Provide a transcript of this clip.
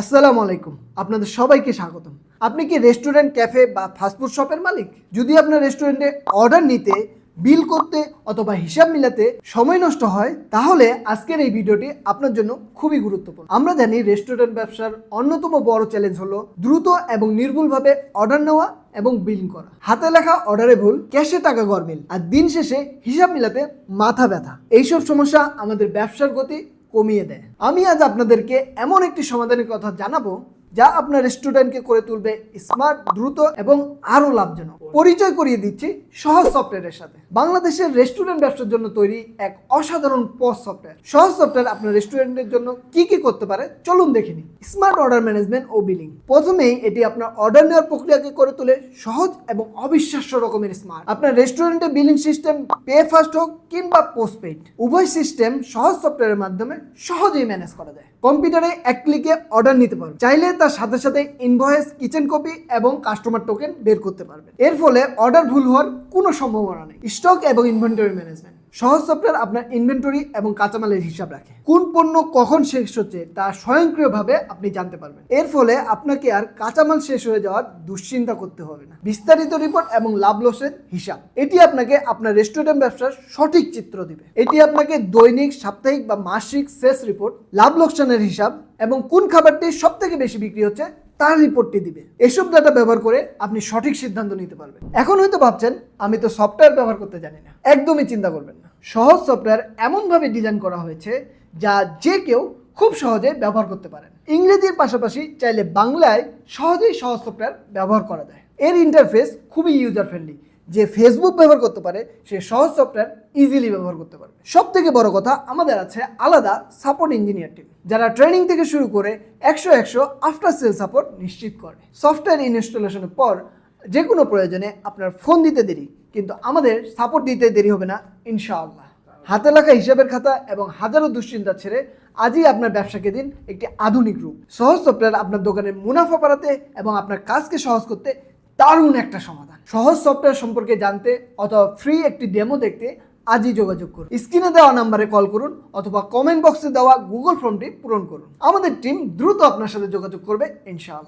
আসসালামু আলাইকুম। আপনাদের সবাইকে স্বাগতম। আপনি কি রেস্টুরেন্ট, ক্যাফে বা ফাস্টফুড শপের মালিক? যদি আপনার রেস্টুরেন্টে অর্ডার নিতে, বিল করতে অথবা হিসাব মিলাতে সময় নষ্ট হয়, তাহলে আজকের এই ভিডিওটি আপনার জন্য খুবই গুরুত্বপূর্ণ। আমরা জানি রেস্টুরেন্ট ব্যবসার অন্যতম বড় চ্যালেঞ্জ হলো দ্রুত এবং নির্ভুলভাবে অর্ডার নেওয়া এবং বিলিং করা। হাতে লেখা অর্ডারে ভুল, ক্যাশে টাকা গরমিল আর দিন শেষে হিসাব মিলাতে মাথা ব্যথা। এইসব সমস্যা আমাদের ব্যবসার গতি কমিয়ে দেয়। আমি আজ আপনাদেরকে এমন একটি সমাধানের কথা জানাব যা আপনার রেস্টুরেন্টকে করে তুলবে স্মার্ট দ্রুত এবং আরও লাভজনক। পরিচয় করিয়ে দিচ্ছি সহজ সফটওয়্যারের সাথে। বাংলাদেশের রেস্টুরেন্ট ব্যবসার জন্য তৈরি এক অসাধারণ পস সফটওয়্যার সহজ সফটওয়্যার আপনার রেস্টুরেন্টের জন্য কি কি করতে পারে, চলুন দেখে স্মার্ট অর্ডার ম্যানেজমেন্ট ও বিলিং প্রথমেই এটি আপনার অর্ডার নেওয়ার প্রক্রিয়াকে করে তোলে সহজ এবং অবিশ্বাস্য রকমের স্মার্ট আপনার রেস্টুরেন্টে বিলিং সিস্টেম পে ফার্স্ট হোক কিংবা পোস্টপেড উভয় সিস্টেম সহজ সফটওয়্যারের মাধ্যমে সহজেই ম্যানেজ করা যায়। কম্পিউটারে এক ক্লিকে অর্ডার নিতে পারবেন চাইলে তার সাথে সাথে ইনভয়েস কিচেন কপি এবং কাস্টমার টোকেন বের করতে পারবেন। এর ফলে অর্ডার ভুল হওয়ার কোনো সম্ভাবনা নেই। স্টক এবং ইনভেন্টরি ম্যানেজমেন্ট সহজ সফটওয়্যার আপনার ইনভেন্টরি এবং কাঁচামালের হিসাব রাখে। কোন পণ্য কখন শেষ হচ্ছে তা স্বয়ংক্রিয়ভাবে আপনি জানতে পারবেন। এর ফলে আপনাকে আর কাঁচামাল শেষ হয়ে যাওয়ার দুশ্চিন্তা করতে হবে না। বিস্তারিত রিপোর্ট এবং লাভ লসের হিসাব। এটি আপনাকে আপনার রেস্টুরেন্ট ব্যবসার সঠিক চিত্র দিবে। এটি আপনাকে দৈনিক, সাপ্তাহিক বা মাসিক শেষ রিপোর্ট লাভ লোকসানের হিসাব এবং কোন খাবারটি সব থেকে বেশি বিক্রি হচ্ছে তার রিপোর্টটি দিবে। এসব ডাটা ব্যবহার করে আপনি সঠিক সিদ্ধান্ত নিতে পারবেন। এখন হয়তো ভাবছেন, আমি তো সফটওয়্যার ব্যবহার করতে জানি না। একদমই চিন্তা করবেন না। সহজ সফটওয়্যার এমনভাবে ডিজাইন করা হয়েছে যা যে কেউ খুব সহজে ব্যবহার করতে পারেন। ইংরেজির পাশাপাশি চাইলে বাংলায় সহজেই সহজ সফটওয়্যার ব্যবহার করা যায়। এর ইন্টারফেস খুবই ইউজার ফ্রেন্ডলি যে ফেসবুক ব্যবহার করতে পারে, সে সহজ সফটওয়্যার ইজিলি ব্যবহার করতে পারবে। সব থেকে বড় কথা, আমাদের আছে আলাদা সাপোর্ট ইঞ্জিনিয়ার টিম যারা ট্রেনিং থেকে শুরু করে একশো একশো আফটার সেল সাপোর্ট নিশ্চিত করে। সফটওয়্যার ইনস্টলেশনের পর যে কোনো প্রয়োজনে আপনার ফোন দিতে দেরি, কিন্তু আমাদের সাপোর্ট দিতে দেরি হবে না, ইনশাআল্লাহ। হাতে লেখা হিসাবের খাতা এবং হাজারো দুশ্চিন্তা ছেড়ে আজই আপনার ব্যবসাকে দিন একটি আধুনিক রূপ। সহজ সফটওয়্যার আপনার দোকানের মুনাফা বাড়াতে এবং আপনার কাজকে সহজ করতে দারুণ একটা সমাধান। সহজ সফটওয়্যার সম্পর্কে জানতে অথবা ফ্রি একটি ডেমো দেখতে আজই যোগাযোগ করুন। স্ক্রিনে দেওয়া নাম্বারে কল করুন অথবা কমেন্ট বক্সে দেওয়া গুগল ফর্মটি পূরণ করুন। আমাদের টিম দ্রুত আপনার সাথে যোগাযোগ করবে, ইনশাআল্লাহ।